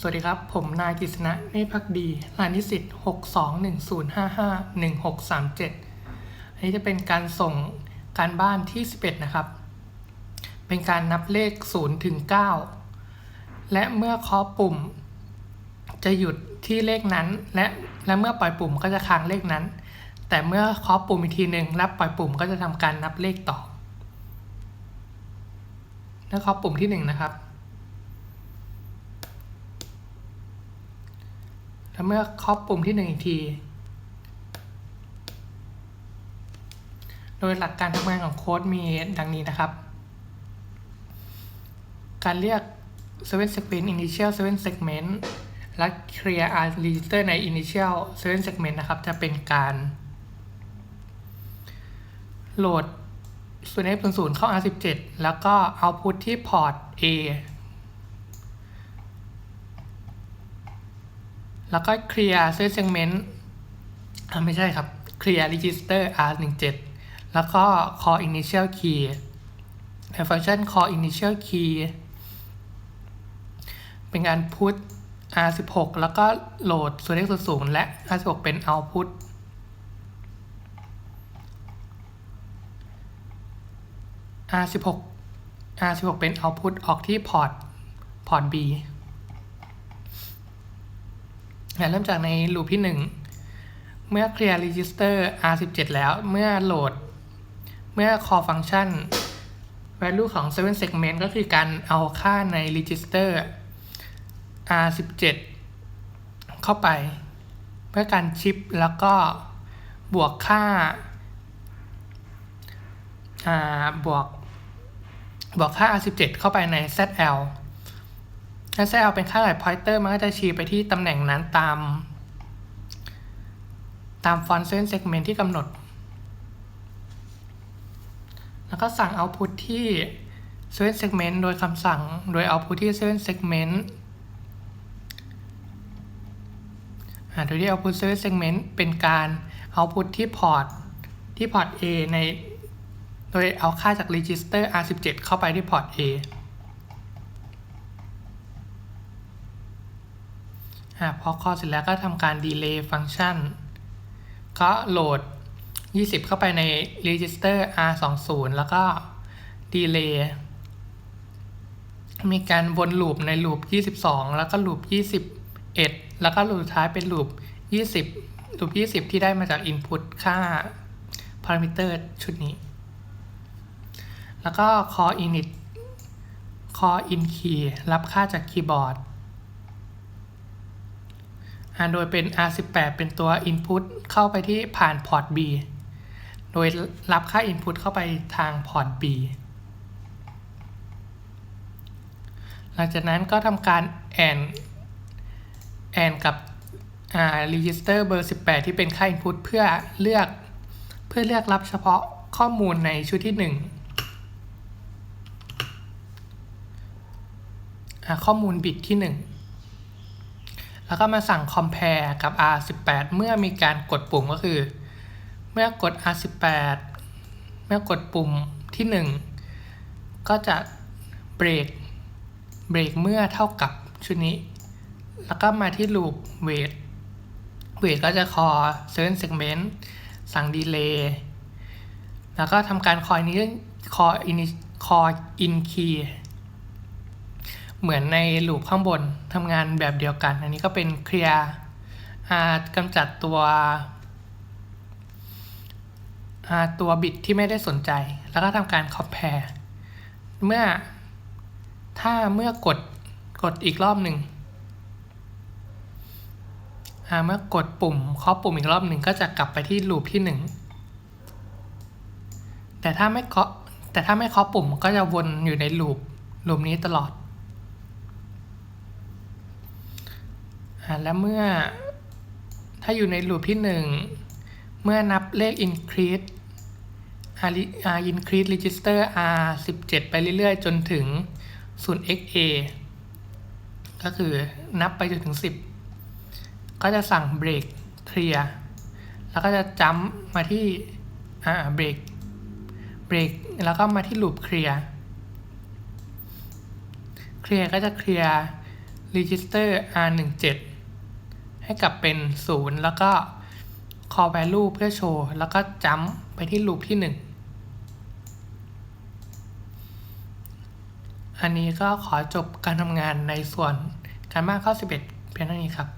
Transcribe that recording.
สวัสดีครับ ผมนายกฤษณะเนตรพักดีรายนิสิตหกสองหนึ่งศูนย์ห้าห้าหนึ่งหกสามเจ็ดอันนี้จะเป็นการส่งการบ้านที่สิบเอ็ดนะครับ เป็นการนับเลขศูนย์ถึงเก้าและเมื่อเคาะปุ่ม จะหยุดที่เลขนั้น และและเมื่อปล่อยปุ่มก็จะค้างเลขนั้น แต่เมื่อเคาะปุ่มอีกทีหนึ่งและปล่อยปุ่มก็จะทำการนับเลขต่อ แล้วเคาะปุ่มที่หนึ่งนะครับ แล้วเมื่อเคาะปุ่มที่หนึ่งอีกที โดยหลักการทำงานของโค้ดมีดังนี้นะครับ การเรียก7 segment initial 7 segment และ clear R register ใน initial 7 segment นะครับ จะเป็นการโหลดส่วน F 0 0เข้า R17 แล้วก็ output ที่พอร์ต A แล้วก็เคลียร์เซสเซนเมนต์ไม่ใช่ครับ clear register r17 แล้วก็ call initial key ในฟังก์ชัน call initial key เป็นการพุต r16 แล้วก็โหลดส่วนเลขสูงและ r16 เป็น output อาร์สิบหกอสิบหกเป็น output ออกที่พอร์ต พอร์ต B เริ่มจากในลูปที่ 1 เมื่อ clear register R17 แล้วเมื่อโหลด เมื่อ call function value ของ7 segment ก็คือการเอาค่าใน register R17 เข้าไป เพื่อการชิปแล้วก็บวกค่าอ่าบวกบวกค่า R17 เข้าไปใน ZL ถ้า ZL เป็นค่าไหล pointer มันก็จะชี้ไปที่ตำแหน่งนั้นตาม ตามฟอนต์เส้น segment ที่กำหนด แล้วก็สั่ง output ที่7 segment โดยคำสั่งโดย output ที่7 segment อ่าโดยที่ output 7 segment เป็นการ output ที่พอร์ตที่พอร์ต A ใน โดยเอาค่าจาก register R17 เข้าไปที่พอร์ต A อ่าพอ call เสร็จแล้วก็ทำการ delay ฟังก์ชัน ก็โหลด 20 เข้าไปใน register R20 แล้วก็ delay มีการวนลูปในลูป 22 แล้วก็ลูป 21 แล้วก็ลูปท้ายเป็นลูป 20 ลูป 20 ที่ได้มาจาก input ค่า parameter ชุดนี้ แล้วก็ call init call in key รับค่าจากคีย์บอร์ด โดยเป็น R18 เป็นตัว Input เข้าไปที่ผ่านพอร์ต B โดยรับค่า Input เข้าไปทางพอร์ต B หลังจากนั้นก็ทำการ AND AND กับ Register เบอร์ 18 ที่เป็นค่า Input เพื่อเลือกเพื่อเลือกรับเฉพาะข้อมูลในชุดที่ 1 ข้อมูลบิตที่ 1 แล้วก็มาสั่ง compare กับ R18 เมื่อมีการกดปุ่มก็คือ เมื่อกด R18 เมื่อกดปุ่มที่ 1 ก็จะเบรกเบรกเมื่อเท่ากับชุดนี้ แล้วก็มาที่ loop wait wait ก็จะ call certain segment สั่ง delay แล้วก็ทำการ call ini call in call in key เหมือนในลูปข้างบนทำงานแบบเดียวกัน อันนี้ก็เป็นเคลียร์กำจัดตัวตัวบิตที่ไม่ได้สนใจ แล้วก็ทำการ compare เมื่อถ้าเมื่อกดกดอีกรอบหนึ่งเมื่อกดปุ่มเคาะปุ่มอีกรอบหนึ่งก็จะกลับไปที่ลูปที่หนึ่งแต่ถ้าไม่เคาะแต่ถ้าไม่เคาะปุ่มก็จะวนอยู่ในลูปลูปนี้ตลอด และเมื่อถ้าอยู่ในลูปที่ 1 เมื่อนับเลข increase r increase register r 17 ไปเรื่อยๆ จนถึง 0xa ก็คือนับไปจนถึง 10 ก็จะสั่ง break clear แล้วก็จะจัมมาที่อ่า break break แล้วก็มาที่ loop clear clear ก็จะ clear register r17 ให้กลับเป็น 0 แล้วก็ call value เพื่อโชว์ แล้วก็ jump ไปที่ลูปที่ 1 อันนี้ก็ขอจบการทำงานในส่วนการมากข้อ 11 เพียงเท่านี้ครับ